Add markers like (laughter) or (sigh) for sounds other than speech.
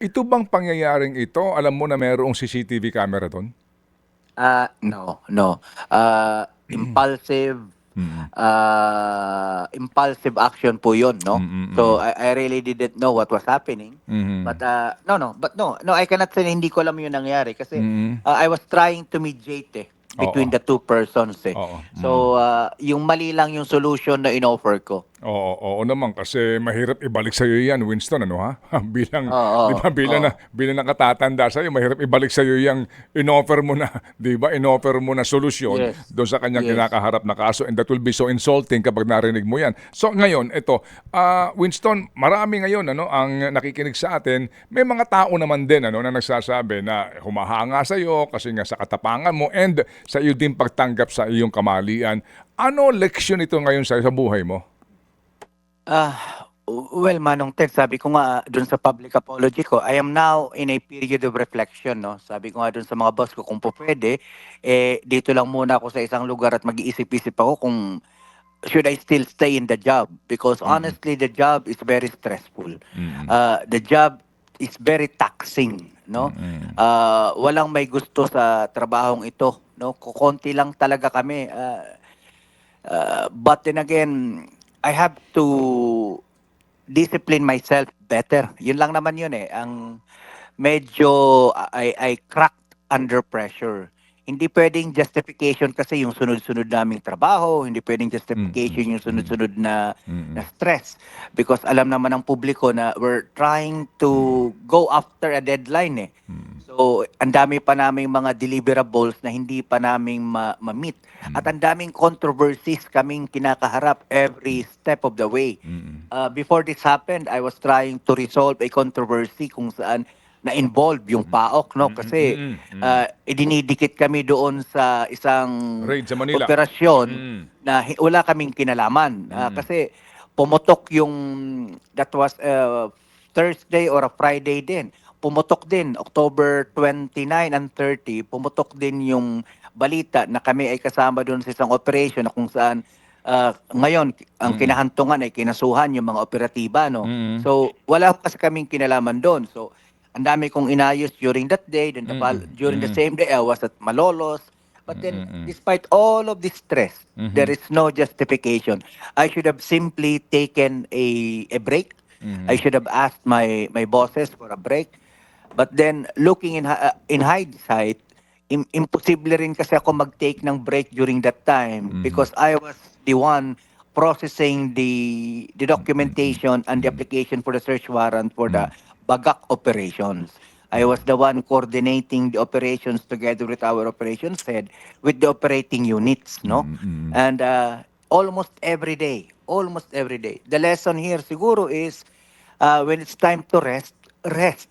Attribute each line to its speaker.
Speaker 1: Ito bang pangyayaring ito, alam mo na mayroong CCTV camera doon?
Speaker 2: Ah, no, no. Ah, impulsive
Speaker 1: Mm.
Speaker 2: ah, impulsive action po 'yon, no?
Speaker 1: Mm, mm,
Speaker 2: So I, I really didn't know what was happening.
Speaker 1: Mhm.
Speaker 2: But uh, no, no, but no, no, I cannot say na hindi ko alam 'yung nangyari kasi uh, I was trying to mediate eh, between
Speaker 1: Oo.
Speaker 2: the two persons eh.
Speaker 1: Oo.
Speaker 2: So uh, yung mali lang yung solution na inoffer ko.
Speaker 1: Oo, oo naman kasi mahirap ibalik sa iyo 'yan, Winston, ano ha? (laughs) bilang
Speaker 2: Oo,
Speaker 1: 'di ba bilang
Speaker 2: oo.
Speaker 1: na bilang nakatatanda sa iyo, mahirap ibalik sa iyo 'yang inoffer mo na, (laughs) 'di ba? Inoffer mo na solusyon
Speaker 2: Yes.
Speaker 1: doon sa kanyang
Speaker 2: Yes.
Speaker 1: kinakaharap na kaso and that will be so insulting kapag narinig mo 'yan. So ngayon, ito, ah Winston, marami ngayon ano ang nakikinig sa atin. May mga tao naman din ano na nagsasabi na humahanga sa iyo kasi nga sa katapangan mo and sa iyo din pagtanggap sa iyong kamalian. Ano leksyon ito ngayon sa, sa buhay mo?
Speaker 2: Ah, well, Manong Ted, sabi ko nga dun sa public apology ko, I am now in a period of reflection, no? Sabi ko nga dun sa mga boss ko, kung po pwede, eh, dito lang muna ako sa isang lugar at mag-iisip-isip ako kung should I still stay in the job? Because honestly, the job is very stressful. Uh, the job is very taxing, no? Ah, walang may gusto sa trabahong ito, no? Kukonti lang talaga kami. Ah, Uh, but then again, I have to discipline myself better. Yun lang naman yun eh. Ang medyo I, I cracked under pressure. Hindi pwedeng justification kasi yung sunod-sunod naming trabaho, hindi pwedeng justification yung sunod-sunod na, na stress. Because alam naman ng publiko na we're trying to go after a deadline eh. So, ang dami pa naming mga deliverables na hindi pa naming ma- ma-meet. At ang daming controversies kaming kinakaharap every step of the way. Uh, before this happened, I was trying to resolve a controversy kung saan na-involve yung PAOK, no? Kasi
Speaker 1: mm, mm.
Speaker 2: uh, idinidikit kami doon sa isang
Speaker 1: Raid sa Manila.
Speaker 2: operasyon
Speaker 1: Mm.
Speaker 2: na hi- wala kaming kinalaman. Ah, kasi pumutok yung, that was uh, Thursday or a Friday din. Pumutok din, October 29 and 30, pumutok din yung balita na kami ay kasama doon sa isang operation na kung saan ah, ngayon ang kinahantungan ay kinasuhan yung mga operatiba no.
Speaker 1: Mm.
Speaker 2: So wala kasi kaming kinalaman doon. So ang dami kong inayos during that day, then the fol-
Speaker 1: Mm.
Speaker 2: during the
Speaker 1: Mm.
Speaker 2: same day I was at Malolos. But then
Speaker 1: Mm-mm.
Speaker 2: despite all of this stress,
Speaker 1: Mhm.
Speaker 2: there is no justification. I should have simply taken a a break.
Speaker 1: Mhm.
Speaker 2: I should have asked my my bosses for a break. But then looking in uh, in hindsight, im- imposible rin kasi ako mag-take ng break during that time
Speaker 1: Mhm.
Speaker 2: because I was the one processing the the documentation and the application for the search warrant for the Bagak operations. I was the one coordinating the operations together with our operations head with the operating units, no?
Speaker 1: Mm-mm.
Speaker 2: And uh, almost every day, almost every day. The lesson here siguro is uh, when it's time to rest, rest.